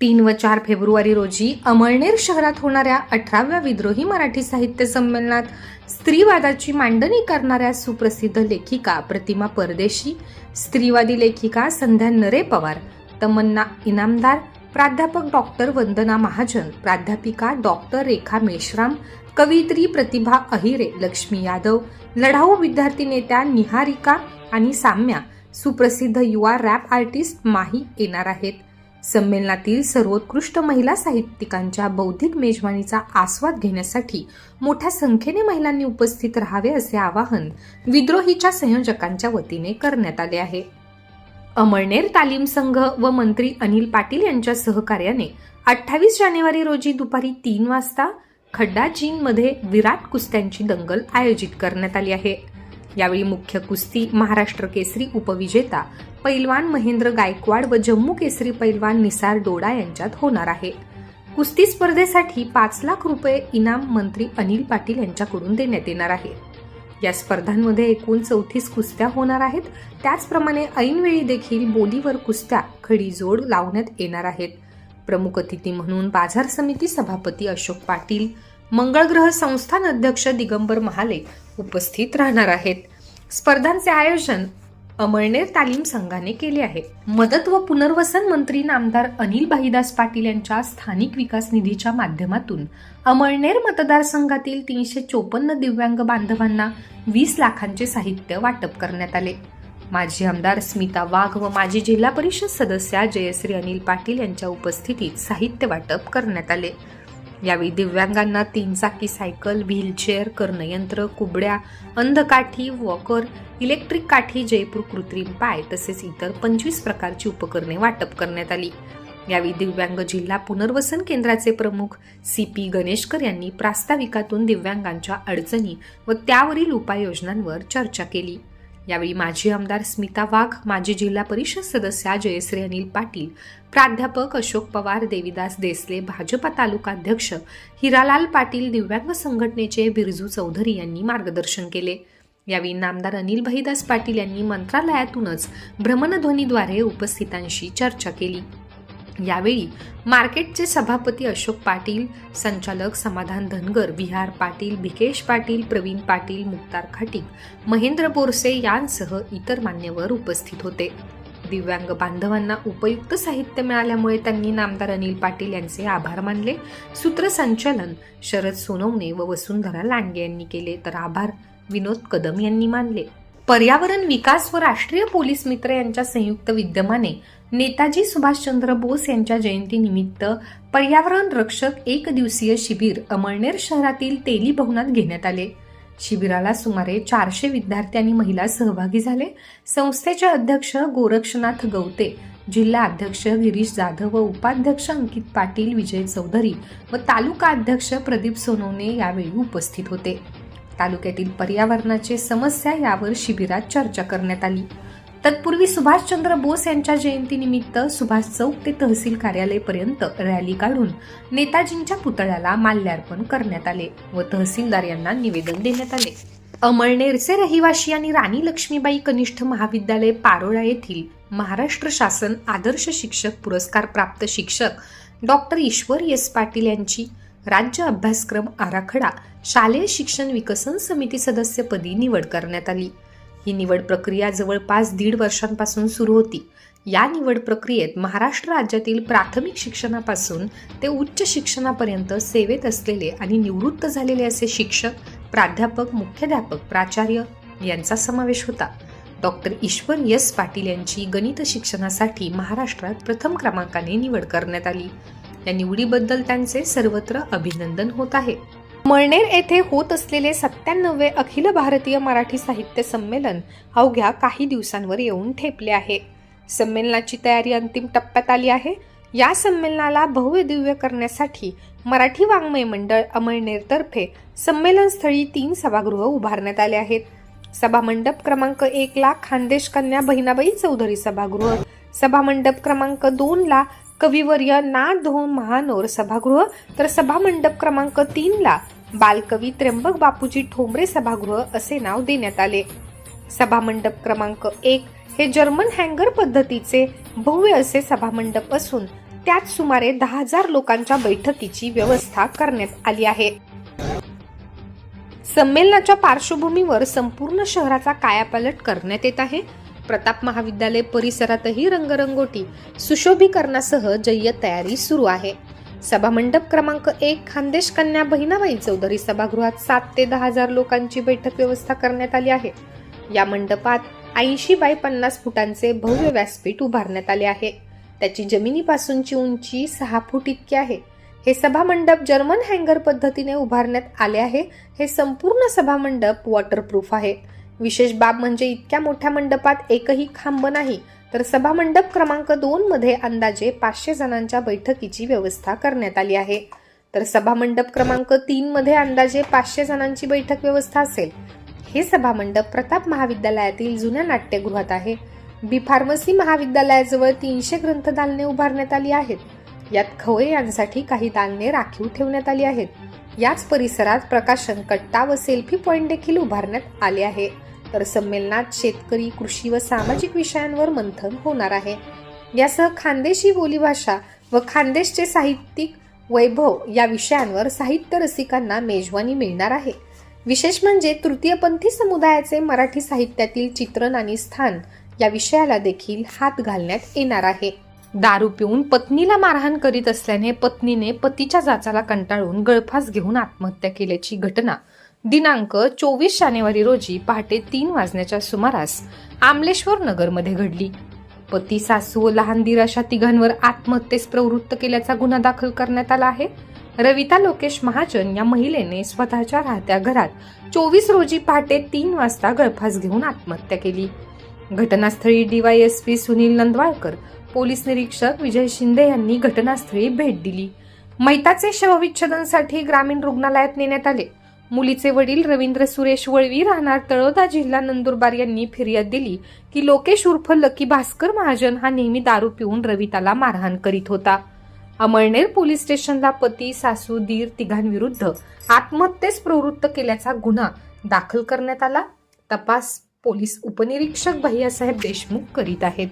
तीन व चार फेब्रुवारी रोजी अमळनेर शहरात होणाऱ्या अठराव्या विद्रोही मराठी साहित्य संमेलनात स्त्रीवादाची मांडणी करणाऱ्या सुप्रसिद्ध लेखिका प्रतिमा परदेशी स्त्रीवादी लेखिका संध्या नरे पवार तमन्ना इनामदार प्राध्यापक डॉक्टर वंदना महाजन प्राध्यापिका डॉक्टर रेखा मेश्राम कवित्री प्रतिभा अहिरे लक्ष्मी यादव लढाऊ विद्यार्थी नेत्या निहारिका आणि साम्या सुप्रसिद्ध युवा रॅप आर्टिस्ट माही येणार आहेत. संमेलनातील सर्वोत्कृष्ट महिला साहित्यिकांच्या बौद्धिक मेजवानीचा आस्वाद घेण्यासाठी मोठ्या संख्येने महिलांनी उपस्थित राहावे असे आवाहन विद्रोहीच्या संयोजकांच्या वतीने करण्यात आले आहे. अमळनेर तालीम संघ व मंत्री अनिल पाटील यांच्या सहकार्याने अठ्ठावीस जानेवारी रोजी दुपारी तीन वाजता खड्डा जीनमध्ये विराट कुस्त्यांची दंगल आयोजित करण्यात आली आहे. यावेळी मुख्य कुस्ती महाराष्ट्र केसरी उपविजेता पैलवान महेंद्र गायकवाड व जम्मू केसरी पैलवान निसार डोडा यांच्यात होणार आहे. कुस्ती स्पर्धेसाठी पाच लाख रुपये इनाम मंत्री अनिल पाटील यांच्याकडून देण्यात येणार आहे. या स्पर्धांमध्ये एकूण चौतीस कुस्त्या होणार आहेत. त्याचप्रमाणे ऐनवेळी देखील बोलीवर कुस्त्या खडीजोड लावण्यात येणार आहेत. प्रमुख अतिथी म्हणून बाजार समिती सभापती अशोक पाटील मंगळग्रह संस्थान अध्यक्ष दिगंबर महाले उपस्थित राहणार आहेत. स्पर्धांचे आयोजन अमळनेर तालीम संघाने केले आहे. मदत व पुनर्वसन मंत्री नामदार अनिल भाईदास पाटील यांच्या स्थानिक विकास निधीच्या माध्यमातून अमळनेर मतदारसंघातील तीनशे चोपन्न दिव्यांग बांधवांना वीस लाखांचे साहित्य वाटप करण्यात आले. माजी आमदार स्मिता वाघ व माजी जिल्हा परिषद सदस्या जयश्री अनिल पाटील यांच्या उपस्थितीत साहित्य वाटप करण्यात आले. यावेळी दिव्यांगांना तीन चाकी सायकल व्हीलचेअर कर्णयंत्र कुबड्या अंधकाठी वॉकर इलेक्ट्रिक काठी जयपूर कृत्रिम पाय तसेच इतर पंचवीस प्रकारची उपकरणे वाटप करण्यात आली. यावेळी दिव्यांग जिल्हा पुनर्वसन केंद्राचे प्रमुख सी पी गणेशकर यांनी प्रास्ताविकातून दिव्यांगांच्या अडचणी व त्यावरील उपाययोजनांवर चर्चा केली. यावेळी माजी आमदार स्मिता वाघ माजी जिल्हा परिषद सदस्या जयश्री अनिल पाटील प्राध्यापक अशोक पवार देविदास देसले भाजपा तालुका अध्यक्ष हिरालाल पाटील दिव्यांग संघटनेचे बिरजू चौधरी यांनी मार्गदर्शन केले. यावेळी नामदार अनिल भाईदास पाटील यांनी मंत्रालयातूनच भ्रमणध्वनीद्वारे उपस्थितांशी चर्चा केली. यावेळी मार्केटचे सभापती अशोक पाटील संचालक समाधान धनगर विहार पाटील भिकेश पाटील प्रवीण पाटील मुक्तार खाटीक महेंद्र बोरसे यांसह इतर मान्यवर उपस्थित होते. दिव्यांग बांधवांना उपयुक्त साहित्य मिळाल्यामुळे त्यांनी नामदार अनिल पाटील यांचे आभार मानले. सूत्रसंचलन शरद सोनवणे व वसुंधरा लांडगे यांनी केले तर आभार विनोद कदम यांनी मानले. पर्यावरण विकास व राष्ट्रीय पोलीस मित्र यांच्या संयुक्त विद्यमाने नेताजी सुभाषचंद्र बोस यांच्या जयंतीनिमित्त पर्यावरण रक्षक एक दिवसीय शिबिर अमळनेर शहरातील तेली भवनात घेण्यात आले. शिबिराला सुमारे चारशे विद्यार्थी आणि महिला सहभागी झाले. संस्थेचे अध्यक्ष गोरक्षनाथ गवते जिल्हा अध्यक्ष गिरीश जाधव व उपाध्यक्ष अंकित पाटील विजय चौधरी व तालुका अध्यक्ष प्रदीप सोनवणे यावेळी उपस्थित होते. तालुक्यातील पर्यावरणाचे समस्या यावर शिबिरात चर्चा करण्यात आली. तत्पूर्वी सुभाषचंद्र बोस यांच्या जयंतीनिमित्त सुभाष चौक ते तहसील कार्यालयपर्यंत रॅली काढून नेताजींच्या पुतळ्याला माल्यार्पण करण्यात आले व तहसीलदार यांना निवेदन देण्यात आले. अमळनेरचे रहिवाशी आणि राणी लक्ष्मीबाई कनिष्ठ महाविद्यालय पारोळा येथील महाराष्ट्र शासन आदर्श शिक्षक पुरस्कार प्राप्त शिक्षक डॉक्टर ईश्वर एस पाटील यांची राज्य अभ्यासक्रम आराखडा शालेय शिक्षण विकसन समिती सदस्यपदी निवड करण्यात आली. ही निवड प्रक्रिया जवळपास दीड वर्षांपासून सुरू होती. या निवड प्रक्रियेत महाराष्ट्र राज्यातील प्राथमिक शिक्षणापासून ते उच्च शिक्षणापर्यंत सेवेत असलेले आणि निवृत्त झालेले असे शिक्षक प्राध्यापक मुख्याध्यापक प्राचार्य यांचा समावेश होता. डॉक्टर ईश्वर यस पाटील यांची गणित शिक्षणासाठी महाराष्ट्रात प्रथम क्रमांकाने निवड करण्यात आली. या निवडीबद्दल त्यांचे सर्वत्र अभिनंदन होत आहे. मळनेर येथे होत असलेले सत्त्याण्णवे अखिल भारतीय मराठी साहित्य संमेलन अवघ्या काही दिवसांवर येऊन ठेपले आहे. संमेलनाची तयारी अंतिम टप्प्यात आली आहे. या संमेलनाला भव्य दिव्य करण्यासाठी मराठी वाङ्मय मंडळ अमळनेरतर्फे संमेलनस्थळी तीन सभागृह उभारण्यात आले आहेत. सभामंडप क्रमांक एक ला खानदेश कन्या बहिणाबाई चौधरी सभागृह सभामंडप क्रमांक दोन ला कविवर्य ना धो हो महानोर सभागृह तर सभामंडप क्रमांक तीन ला बालकवी त्र्यंबक बापूजी ठोंबरे सभागृह असे नाव देण्यात आले. सभामंडप क्रमांक एक हे जर्मन हँगर पद्धतीचे भव्य असे सभामंडप असून त्यात सुमारे दहा हजार लोकांच्या बैठकीची व्यवस्था करण्यात आली आहे. संमेलनाच्या पार्श्वभूमीवर संपूर्ण शहराचा कायापालट करण्यात येत आहे. प्रताप महाविद्यालय परिसरातही रंगरंगोटी सुशोभीकरणासह जय्यत तयारी सुरू आहे. सभामंडप क्रमांक एक खानदेश कन्या बहिणाबाई चौधरी सभागृहात सात ते दहा हजार लोकांची बैठक व्यवस्था करण्यात आली आहे. या मंडपात ऐंशी बाय पन्नास फुटांचे भव्य व्यासपीठ उभारण्यात आले आहे. त्याची जमिनीपासूनची उंची सहा फूट इतकी आहे. हे सभामंडप जर्मन हँगर पद्धतीने उभारण्यात आले आहे. हे संपूर्ण सभामंडप वॉटरप्रूफ आहे. विशेष बाब म्हणजे इतक्या मोठ्या मंडपात एकही खांब नाही तर सभामंडप क्रमांक दोन मध्ये अंदाजे पाचशे जणांच्या बैठकीची व्यवस्था करण्यात आली आहे. तर सभामंडप क्रमांक तीन मध्ये अंदाजे पाचशे जणांची बैठक व्यवस्था असेल. हे सभामंडप प्रताप महाविद्यालयातील जुन्या नाट्यगृहात आहे. बी फार्मसी महाविद्यालयाजवळ तीनशे ग्रंथ दालने उभारण्यात आली आहेत. यात खवळे यांसाठी काही दालने राखीव ठेवण्यात आली आहेत. याच परिसरात प्रकाशन कट्टा व सेल्फी पॉइंट देखील उभारण्यात आले आहे. तर संमेलनात शेतकरी कृषी व सामाजिक विषयांवर मंथन होणार आहे. यासह खानदेशी बोलीभाषा व खानदेशचे साहित्यिक वैभव या विषयांवर साहित्य रसिकांना मेजवानी मिळणार आहे. विशेष म्हणजे तृतीयपंथी समुदायाचे मराठी साहित्यातील चित्रण आणि स्थान या विषयाला देखील हात घालण्यात येणार आहे. दारू पिऊन पत्नीला मारहाण करीत असल्याने पत्नीने पतीच्या जाचाला कंटाळून गळफास घेऊन आत्महत्या केल्याची घटना दिनांक चोवीस जानेवारी रोजी पहाटे तीन वाजण्याच्या सुमारास आमलेश्वर नगरमध्ये घडली. पती सासू व लहान दीर अशा तिघांवर आत्महत्येस प्रवृत्त केल्याचा गुन्हा दाखल करण्यात आला आहे. रविता लोकेश महाजन या महिलेने स्वतःच्या राहत्या घरात चोवीस रोजी पहाटे तीन वाजता गळफास घेऊन आत्महत्या केली. घटनास्थळी डीवायएसपी सुनील नंदवाळकर पोलीस निरीक्षक विजय शिंदे यांनी घटनास्थळी भेट दिली. मैताचे शवविच्छेदनसाठी ग्रामीण रुग्णालयात नेण्यात आले. मुलीचे वडील रवींद्र सुरेश वळवी राहणार तळोदा जिल्हा नंदुरबार यांनी फिर्याद दिली की लोकेश उर्फ लकी भास्कर महाजन हा नेहमी दारू पिऊन रविताला मारहाण करीत होता. अमळनेर पोलीस स्टेशनला पती सासू दीर तिघांविरुद्ध आत्महत्येस प्रवृत्त केल्याचा गुन्हा दाखल करण्यात आला. तपास पोलीस उपनिरीक्षक भैयासाहेब देशमुख करीत आहेत.